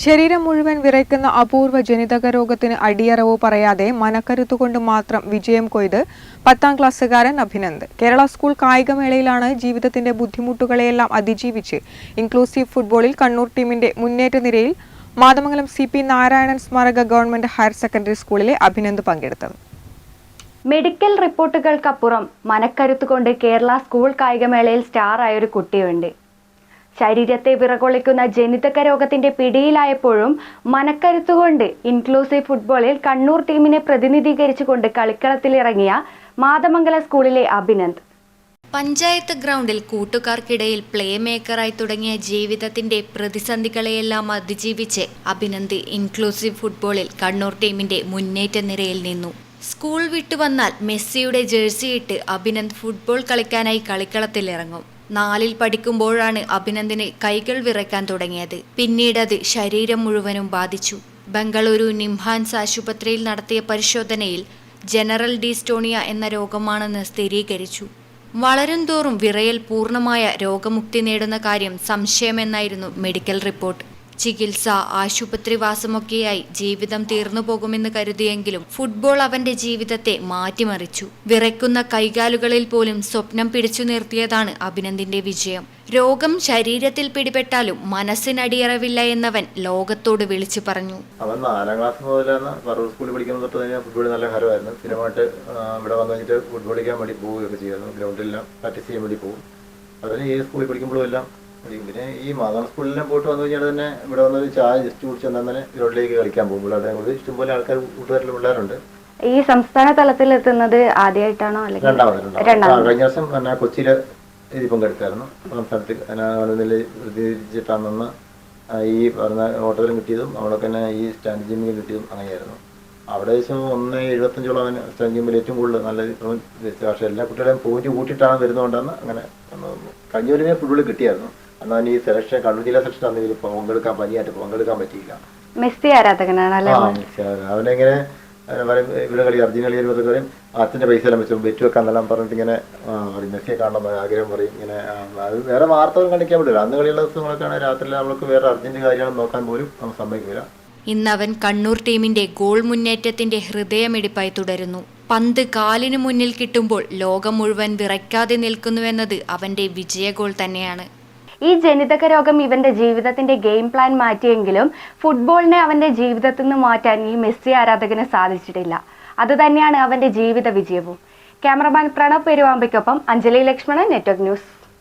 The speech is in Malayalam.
ശരീരം മുഴുവൻ വിറയ്ക്കുന്ന അപൂർവ ജനിതക രോഗത്തിന് അടിയറവ് പറയാതെ മനക്കരുത്തുകൊണ്ട് മാത്രം വിജയം കൊയ്ത് പത്താം ക്ലാസ്സുകാരൻ അഭിനന്ദ്. കേരള സ്കൂൾ കായികമേളയിലാണ് ജീവിതത്തിന്റെ ബുദ്ധിമുട്ടുകളെയെല്ലാം അതിജീവിച്ച് ഇൻക്ലൂസീവ് ഫുട്ബോളിൽ കണ്ണൂർ ടീമിന്റെ മുന്നേറ്റ നിരയിൽ മാതമംഗലം സി പി നാരായണൻ സ്മാരക ഗവൺമെന്റ് ഹയർ സെക്കൻഡറി സ്കൂളിലെ അഭിനന്ദ് പങ്കെടുത്തത് മെഡിക്കൽ റിപ്പോർട്ടുകൾക്കപ്പുറം മനക്കരുത്തുകൊണ്ട് കേരള സ്കൂൾ കായികമേളയിൽ സ്റ്റാർ ആയ ഒരു കുട്ടിയുണ്ട്. ശരീരത്തെ വിറകൊള്ളിക്കുന്ന ജനിതക രോഗത്തിന്റെ പിടിയിലായപ്പോഴും മനക്കരുത്തുകൊണ്ട് ഇൻക്ലൂസീവ് ഫുട്ബോളിൽ കണ്ണൂർ ടീമിനെ പ്രതിനിധീകരിച്ചുകൊണ്ട് കളിക്കളത്തിലിറങ്ങിയ മാതമംഗല സ്കൂളിലെ അഭിനന്ദ്. പഞ്ചായത്ത് ഗ്രൗണ്ടിൽ കൂട്ടുകാർക്കിടയിൽ പ്ലേ മേക്കറായി തുടങ്ങിയ ജീവിതത്തിന്റെ പ്രതിസന്ധികളെയെല്ലാം അതിജീവിച്ച് അഭിനന്ദ് ഇൻക്ലൂസീവ് ഫുട്ബോളിൽ കണ്ണൂർ ടീമിന്റെ മുന്നേറ്റ നിരയിൽ നിന്നു. സ്കൂൾ വിട്ടുവന്നാൽ മെസ്സിയുടെ ജേഴ്സിയിട്ട് അഭിനന്ദ് ഫുട്ബോൾ കളിക്കാനായി കളിക്കളത്തിലിറങ്ങും. നാലിൽ പഠിക്കുമ്പോഴാണ് അഭിനന്ദിന് കൈകൾ വിറയ്ക്കാൻ തുടങ്ങിയത്. പിന്നീട് അത് ശരീരം മുഴുവനും ബാധിച്ചു. ബംഗളൂരു നിംഹാൻസ് ആശുപത്രിയിൽ നടത്തിയ പരിശോധനയിൽ ജനറൽ ഡിസ്റ്റോണിയ എന്ന രോഗമാണെന്ന് സ്ഥിരീകരിച്ചു. വളരും തോറും വിറയൽ പൂർണമായ രോഗമുക്തി നേടുന്ന കാര്യം സംശയമെന്നായിരുന്നു മെഡിക്കൽ റിപ്പോർട്ട്. ചികിത്സ ആശുപത്രിവാസമൊക്കെയായി ജീവിതം തീർന്നു പോകുമെന്ന് കരുതിയെങ്കിലും ഫുട്ബോൾ അവന്റെ ജീവിതത്തെ മാറ്റിമറിച്ചു. വിറയ്ക്കുന്ന കൈകാലുകളിൽ പോലും സ്വപ്നം പിടിച്ചു നിർത്തിയതാണ് അഭിനന്ദിന്റെ വിജയം. രോഗം ശരീരത്തിൽ പിടിപെട്ടാലും മനസ്സിനടിയറവില്ല എന്നവൻ ലോകത്തോട് വിളിച്ചു പറഞ്ഞു. അവൻ നാലാം ക്ലാസ് മുതലാണ് പറവൂർ സ്കൂളിൽ പഠിക്കുന്ന തൊട്ട് തന്നെ ഫുട്ബോൾ നല്ല ഹരമായിരുന്നു. സ്ഥിരമായിട്ട് ഇവിടെ വന്നു കഴിഞ്ഞിട്ട് ഫുട്ബോൾ കളിക്കാൻ വേണ്ടി പോവുകയൊക്കെ ചെയ്യുന്നു ഗ്രൗണ്ടിലെല്ലാം പ്രാക്ടീസ് ചെയ്യാൻ വേണ്ടി പോകും അതിന് ഈ സ്കൂളിൽ പഠിക്കുമ്പോഴും എല്ലാം. പിന്നെ ഈ മാതാ സ്കൂളിനെ പോയിട്ട് വന്നു കഴിഞ്ഞാൽ തന്നെ ഇവിടെ വന്നൊരു ചായ ജസ്റ്റ് കുടിച്ച് വന്നാൽ തന്നെ ഗ്രൗണ്ടിലേക്ക് കളിക്കാൻ പോകും. പിള്ളേരുടെ കൂടി ഇഷ്ടംപോലെ ആൾക്കാർ കൂട്ടുകാരിൽ പിള്ളേരുണ്ട്. ഈ സംസ്ഥാന തലത്തിൽ എത്തുന്നത് ആദ്യമായിട്ടാണോ അല്ലെങ്കിൽ രണ്ടാമത് കഴിഞ്ഞ ദിവസം കൊച്ചിയിൽ ഇത് പങ്കെടുത്തായിരുന്നു. സംസ്ഥാനത്ത് അതിനെ പ്രതിനിധീകരിച്ചിട്ടാണ് ഈ പറഞ്ഞ ഓട്ടത്തിലും കിട്ടിയതും അവിടെ തന്നെ ഈ സ്റ്റാൻഡ് ജിമ്മിൽ കിട്ടിയതും അങ്ങനെയായിരുന്നു. അവിടെ ഏകദേശം ഒന്ന് എഴുപത്തഞ്ചോളം അവന് സ്റ്റാൻഡ് ജിമ്മിൽ ഏറ്റവും കൂടുതൽ നല്ല. പക്ഷേ എല്ലാ കുട്ടികളെയും പോയിന്റ് കൂട്ടിയിട്ടാണ് വരുന്നതുകൊണ്ടാണ് അങ്ങനെ കഴിഞ്ഞ ഒരു ഫുട്ബോൾ കിട്ടിയായിരുന്നു. അവന് ഈ സെലക്ഷൻ കണ്ണൂർ ജില്ലാ സെലക്ഷൻ അന്ന് ഇതിൽ പങ്കെടുക്കാൻ പനിയായിട്ട് പങ്കെടുക്കാൻ പറ്റിയില്ല. മെസ്സി ആരാധകനാണ് അല്ലെ അവനെങ്ങനെ ഇവിടെ കളി അർജുന കളി വരുമ്പോൾ പറയും അച്ഛന്റെ പൈസ എല്ലാം വെച്ചു ബെറ്റ് വെക്കാന്നെല്ലാം പറഞ്ഞിട്ട് ഇങ്ങനെ ആ, പറയും. മെസ്സിയെ കാണണം ആഗ്രഹം പറയും. ഇങ്ങനെ അത് വേറെ വാർത്തകൾ കാണിക്കാൻ പറ്റില്ല. അന്ന് കളിയുള്ള ദിവസങ്ങളൊക്കെയാണ് രാത്രി നമ്മൾക്ക് വേറെ അർജന്റ് കാര്യങ്ങൾ നോക്കാൻ പോലും നമുക്ക് സമ്മതിക്കില്ല. ഇന്നവൻ കണ്ണൂർ ടീമിന്റെ ഗോൾ മുന്നേറ്റത്തിന്റെ ഹൃദയമിടിപ്പായി തുടരുന്നു. പന്ത് കാലിനു മുന്നിൽ കിട്ടുമ്പോൾ ലോകം മുഴുവൻ വിറയ്ക്കാതെ നിൽക്കുന്നുവെന്നത് അവന്റെ വിജയഗോൾ തന്നെയാണ്. ഈ ജനിതക രോഗം ഇവന്റെ ജീവിതത്തിന്റെ ഗെയിം പ്ലാൻ മാറ്റിയെങ്കിലും ഫുട്ബോളിനെ അവന്റെ ജീവിതത്തിൽ നിന്ന് മാറ്റാൻ ഈ മെസ്സി ആരാധകന് സാധിച്ചിട്ടില്ല. അതുതന്നെയാണ് അവന്റെ ജീവിത വിജയവും. ക്യാമറമാൻ പ്രണവ് പെരുവാമ്പയ്ക്കൊപ്പം അഞ്ജലി ലക്ഷ്മണൻ നെറ്റ്വർക്ക് ന്യൂസ്